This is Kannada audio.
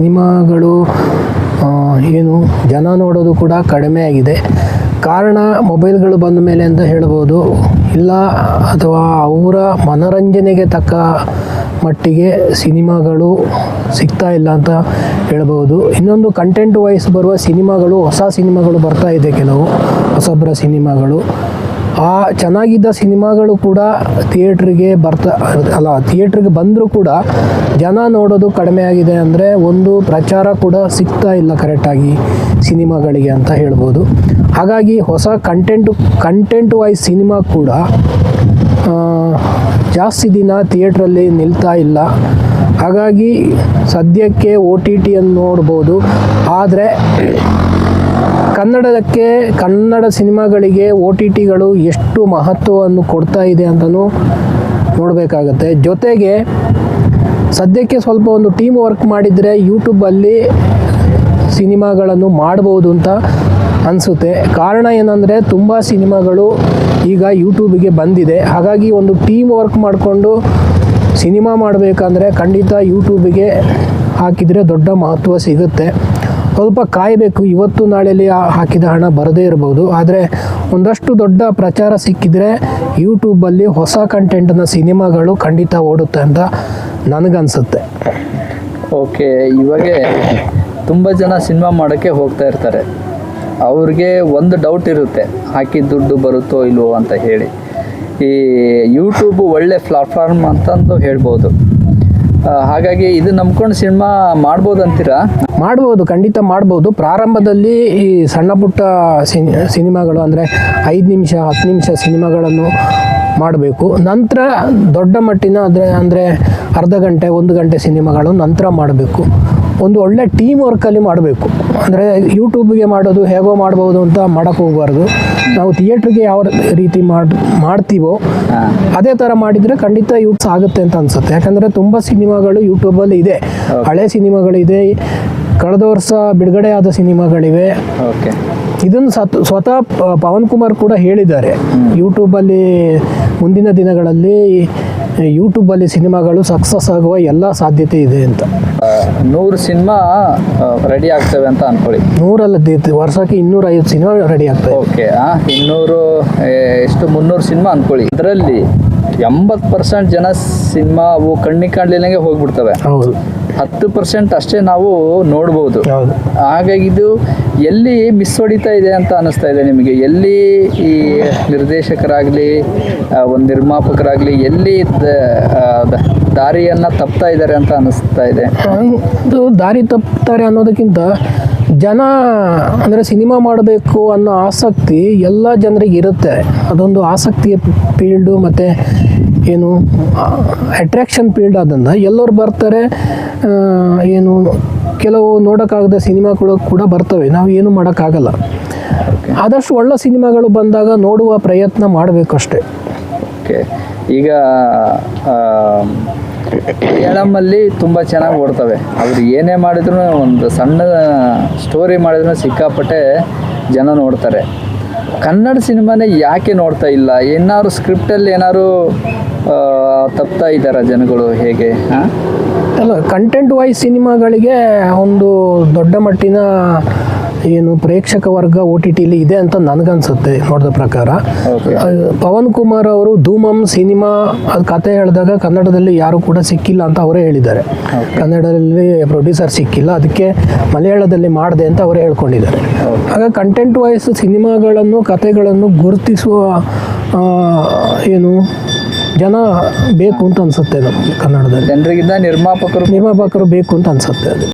ಸಿನಿಮಾಗಳು ಏನು ಜನ ನೋಡೋದು ಕೂಡ ಕಡಿಮೆ ಆಗಿದೆ. ಕಾರಣ ಮೊಬೈಲ್ಗಳು ಬಂದ ಮೇಲೆ ಅಂತ ಹೇಳ್ಬೋದು. ಇಲ್ಲ ಅಥವಾ ಅವರ ಮನರಂಜನೆಗೆ ತಕ್ಕ ಮಟ್ಟಿಗೆ ಸಿನಿಮಾಗಳು ಸಿಗ್ತಾ ಇಲ್ಲ ಅಂತ ಹೇಳ್ಬೋದು. ಇನ್ನೊಂದು ಕಂಟೆಂಟ್ ವೈಸ್ ಬರುವ ಸಿನಿಮಾಗಳು, ಹೊಸ ಸಿನಿಮಾಗಳು ಬರ್ತಾ ಇದೆ ಕೆಲವು. ಹೊಸಬ್ರ ಸಿನಿಮಾಗಳು. ಆ ಚೆನ್ನಾಗಿದ್ದ ಸಿನಿಮಾಗಳು ಕೂಡ ಥಿಯೇಟ್ರಿಗೆ ಬರ್ತಾ, ಅಲ್ಲ, ಥಿಯೇಟ್ರಿಗೆ ಬಂದರೂ ಕೂಡ ಜನ ನೋಡೋದು ಕಡಿಮೆ ಆಗಿದೆ ಅಂದರೆ ಒಂದು ಪ್ರಚಾರ ಕೂಡ ಸಿಗ್ತಾ ಇಲ್ಲ ಕರೆಕ್ಟಾಗಿ ಸಿನಿಮಾಗಳಿಗೆ ಅಂತ ಹೇಳ್ಬೋದು. ಹಾಗಾಗಿ ಹೊಸ ಕಂಟೆಂಟು ಕಂಟೆಂಟ್ ವೈಸ್ ಸಿನಿಮಾ ಕೂಡ ಜಾಸ್ತಿ ದಿನ ಥಿಯೇಟ್ರಲ್ಲಿ ನಿಲ್ತಾ ಇಲ್ಲ. ಹಾಗಾಗಿ ಸದ್ಯಕ್ಕೆ ಓ ಟಿ ಟಿಯನ್ನು ನೋಡ್ಬೋದು. ಆದರೆ ಕನ್ನಡಕ್ಕೆ, ಕನ್ನಡ ಸಿನಿಮಾಗಳಿಗೆ ಒ ಟಿ ಟಿಗಳು ಎಷ್ಟು ಮಹತ್ವವನ್ನು ಕೊಡ್ತಾ ಇದೆ ಅಂತಲೂ ನೋಡಬೇಕಾಗತ್ತೆ. ಜೊತೆಗೆ ಸದ್ಯಕ್ಕೆ ಸ್ವಲ್ಪ ಒಂದು ಟೀಮ್ ವರ್ಕ್ ಮಾಡಿದರೆ ಯೂಟ್ಯೂಬಲ್ಲಿ ಸಿನಿಮಾಗಳನ್ನು ಮಾಡ್ಬೋದು ಅಂತ ಅನಿಸುತ್ತೆ. ಕಾರಣ ಏನಂದರೆ ತುಂಬ ಸಿನಿಮಾಗಳು ಈಗ ಯೂಟ್ಯೂಬಿಗೆ ಬಂದಿದೆ. ಹಾಗಾಗಿ ಒಂದು ಟೀಮ್ ವರ್ಕ್ ಮಾಡಿಕೊಂಡು ಸಿನಿಮಾ ಮಾಡಬೇಕಂದ್ರೆ ಖಂಡಿತ ಯೂಟ್ಯೂಬಿಗೆ ಹಾಕಿದರೆ ದೊಡ್ಡ ಮಹತ್ವ ಸಿಗುತ್ತೆ. ಸ್ವಲ್ಪ ಕಾಯಬೇಕು. ಇವತ್ತು ನಾಳೆಯಲ್ಲಿ ಹಾಕಿದ ಹಣ ಬರದೇ ಇರಬಹುದು. ಆದರೆ ಒಂದಷ್ಟು ದೊಡ್ಡ ಪ್ರಚಾರ ಸಿಕ್ಕಿದರೆ ಯೂಟ್ಯೂಬಲ್ಲಿ ಹೊಸ ಕಂಟೆಂಟ್ನ ಸಿನಿಮಾಗಳು ಖಂಡಿತ ಓಡುತ್ತೆ ಅಂತ ನನಗನ್ಸುತ್ತೆ. ಓಕೆ, ಇವಾಗ ತುಂಬ ಜನ ಸಿನಿಮಾ ಮಾಡೋಕ್ಕೆ ಹೋಗ್ತಾ ಇರ್ತಾರೆ. ಅವ್ರಿಗೆ ಒಂದು ಡೌಟ್ ಇರುತ್ತೆ, ಹಾಕಿದ ದುಡ್ಡು ಬರುತ್ತೋ ಇಲ್ವೋ ಅಂತ ಹೇಳಿ. ಈ ಯೂಟ್ಯೂಬ್ ಒಳ್ಳೆ ಪ್ಲಾಟ್ಫಾರ್ಮ್ ಅಂತಂದು ಹೇಳ್ಬೋದು. ಹಾಗಾಗಿ ಇದು ನಂಬ್ಕೊಂಡು ಸಿನಿಮಾ ಮಾಡ್ಬೋದು ಅಂತೀರಾ? ಮಾಡ್ಬೋದು, ಖಂಡಿತ ಮಾಡ್ಬೋದು. ಪ್ರಾರಂಭದಲ್ಲಿ ಈ ಸಣ್ಣ ಪುಟ್ಟ ಸಿನಿ, ಸಿನಿಮಾಗಳು ಅಂದರೆ ಐದು ನಿಮಿಷ, ಹತ್ತು ನಿಮಿಷ ಸಿನಿಮಾಗಳನ್ನು ಮಾಡಬೇಕು. ನಂತರ ದೊಡ್ಡ ಮಟ್ಟಿನ ಅಂದರೆ ಅಂದರೆ ಅರ್ಧ ಗಂಟೆ, ಒಂದು ಗಂಟೆ ಸಿನಿಮಾಗಳು ನಂತರ ಮಾಡಬೇಕು. ಒಂದು ಒಳ್ಳೆ ಟೀಮ್ ವರ್ಕಲ್ಲಿ ಮಾಡಬೇಕು. ಅಂದರೆ ಯೂಟ್ಯೂಬ್ಗೆ ಮಾಡೋದು ಹೇಗೋ ಮಾಡ್ಬೋದು ಅಂತ ಮಾಡೋಕ್ಕೆ ಹೋಗಬಾರ್ದು. ನಾವು ಥಿಯೇಟ್ರಿಗೆ ಯಾವ ರೀತಿ ಮಾಡಿ ಮಾಡ್ತೀವೋ ಅದೇ ಥರ ಮಾಡಿದರೆ ಖಂಡಿತ ಯೂಟ್ಸ್ ಆಗುತ್ತೆ ಅಂತ ಅನ್ಸುತ್ತೆ. ಯಾಕಂದರೆ ತುಂಬ ಸಿನಿಮಾಗಳು ಯೂಟ್ಯೂಬಲ್ಲಿ ಇದೆ. ಹಳೆ ಸಿನಿಮಾಗಳಿದೆ. ಕಳೆದ ವರ್ಷ ಬಿಡುಗಡೆ ಆದ ಸಿನಿಮಾಗಳಿವೆ. ಓಕೆ ಇದನ್ನು ಸತ್ ಸ್ವತಃ ಪವನ್ ಕುಮಾರ್ ಕೂಡ ಹೇಳಿದ್ದಾರೆ. ಯೂಟ್ಯೂಬಲ್ಲಿ ಮುಂದಿನ ದಿನಗಳಲ್ಲಿ ಯೂಟ್ಯೂಬಲ್ಲಿ ಸಿನಿಮಾಗಳು ಸಕ್ಸಸ್ ಆಗುವ ಎಲ್ಲ ಸಾಧ್ಯತೆ ಇದೆ ಅಂತ. ನೂರು ಸಿನಿಮಾ ರೆಡಿ ಆಗ್ತವೆ ಅಂತ ಅನ್ಕೊಳ್ಳಿ. ನೂರಲ್ಲ ವರ್ಷಕ್ಕೆ ಇನ್ನೂರ ಐವತ್ತು ಸಿನಿಮಾ ರೆಡಿ ಆಗ್ತದೆ ಓಕೆ ಇನ್ನೂರು ಎಷ್ಟು ಮುನ್ನೂರು ಸಿನಿಮಾ ಅನ್ಕೊಳ್ಳಿ. ಅದರಲ್ಲಿ ಎಂಬತ್ತು ಪರ್ಸೆಂಟ್ ಜನ ಸಿನಿಮಾ ಅವು ಕಣ್ಣಿಗೆ ಕಾಣ್ಲಿಲ್ಲಂಗೆ ಹೋಗ್ಬಿಡ್ತವೆ. ಹೌದು. ಹತ್ತು ಪರ್ಸೆಂಟ್ ಅಷ್ಟೇ ನಾವು ನೋಡ್ಬೋದು. ಹಾಗಾಗಿ ಇದು ಎಲ್ಲಿ ಮಿಸ್ ಹೊಡಿತಾ ಇದೆ ಅಂತ ಅನಿಸ್ತಾ ಇದೆ ನಿಮಗೆ? ಎಲ್ಲಿ ಈ ನಿರ್ದೇಶಕರಾಗಲಿ ಒಂದು ನಿರ್ಮಾಪಕರಾಗಲಿ ಎಲ್ಲಿ ದಾರಿಯನ್ನ ತಪ್ತಾ ಇದ್ದಾರೆ ಅಂತ ಅನಿಸ್ತಾ ಇದೆ? ಇದು ದಾರಿ ತಪ್ತಾರೆ ಅನ್ನೋದಕ್ಕಿಂತ ಜನ ಅಂದರೆ ಸಿನಿಮಾ ಮಾಡಬೇಕು ಅನ್ನೋ ಆಸಕ್ತಿ ಎಲ್ಲ ಜನರಿಗೆ ಇರುತ್ತೆ. ಅದೊಂದು ಆಸಕ್ತಿಯ ಫೀಲ್ಡು ಮತ್ತು ಏನು ಅಟ್ರ್ಯಾಕ್ಷನ್ ಫೀಲ್ಡ್ ಆದಂಥ ಎಲ್ಲರು ಬರ್ತಾರೆ ಏನು, ಕೆಲವು ನೋಡೋಕ್ಕಾಗದ ಸಿನಿಮಾಗಳು ಕೂಡ ಬರ್ತವೆ. ನಾವು ಏನು ಮಾಡೋಕ್ಕಾಗಲ್ಲ. ಆದಷ್ಟು ಒಳ್ಳೆ ಸಿನಿಮಾಗಳು ಬಂದಾಗ ನೋಡುವ ಪ್ರಯತ್ನ ಮಾಡಬೇಕಷ್ಟೆ ಓಕೆ. ಈಗ ಏಳಮ್ಮಲ್ಲಿ ತುಂಬ ಚೆನ್ನಾಗಿ ಓಡ್ತವೆ. ಅವರು ಏನೇ ಮಾಡಿದ್ರು ಒಂದು ಸಣ್ಣ ಸ್ಟೋರಿ ಮಾಡಿದ್ರು ಸಿಕ್ಕಾಪಟ್ಟೆ ಜನ ನೋಡ್ತಾರೆ. ಕನ್ನಡ ಸಿನಿಮಾನೇ ಯಾಕೆ ನೋಡ್ತಾ ಇಲ್ಲ? ಏನಾದ್ರು ಸ್ಕ್ರಿಪ್ಟಲ್ಲಿ ಏನಾದ್ರು ತಪ್ತಾ ಇದ್ದಾರಾ ಜನಗಳು ಹೇಗೆ? ಅಲ್ಲ ಕಂಟೆಂಟ್ ವೈಸ್ ಸಿನಿಮಾಗಳಿಗೆ ಒಂದು ದೊಡ್ಡ ಮಟ್ಟಿನ ಏನು ಪ್ರೇಕ್ಷಕ ವರ್ಗ ಓ ಟಿ ಟಿಲಿ ಇದೆ ಅಂತ ನನಗನ್ಸುತ್ತೆ ನೋಡಿದ ಪ್ರಕಾರ. ಪವನ್ ಕುಮಾರ್ ಅವರು ಧೂಮಂ ಸಿನಿಮಾ ಕತೆ ಹೇಳಿದಾಗ ಕನ್ನಡದಲ್ಲಿ ಯಾರು ಕೂಡ ಸಿಕ್ಕಿಲ್ಲ ಅಂತ ಅವರೇ ಹೇಳಿದ್ದಾರೆ. ಕನ್ನಡದಲ್ಲಿ ಪ್ರೊಡ್ಯೂಸರ್ ಸಿಕ್ಕಿಲ್ಲ ಅದಕ್ಕೆ ಮಲಯಾಳದಲ್ಲಿ ಮಾಡಿದೆ ಅಂತ ಅವರೇ ಹೇಳ್ಕೊಂಡಿದ್ದಾರೆ. ಆಗ ಕಂಟೆಂಟ್ ವೈಸ್ ಸಿನಿಮಾಗಳನ್ನು ಕತೆಗಳನ್ನು ಗುರುತಿಸುವ ಏನು ಜನ ಬೇಕು ಅಂತ ಅನ್ಸುತ್ತೆ ನಮಗೆ ಕನ್ನಡದಲ್ಲಿ. ಜನರಿಗಿಂತ ನಿರ್ಮಾಪಕರು ನಿರ್ಮಾಪಕರು ಬೇಕು ಅಂತ ಅನ್ಸುತ್ತೆ ಅದು.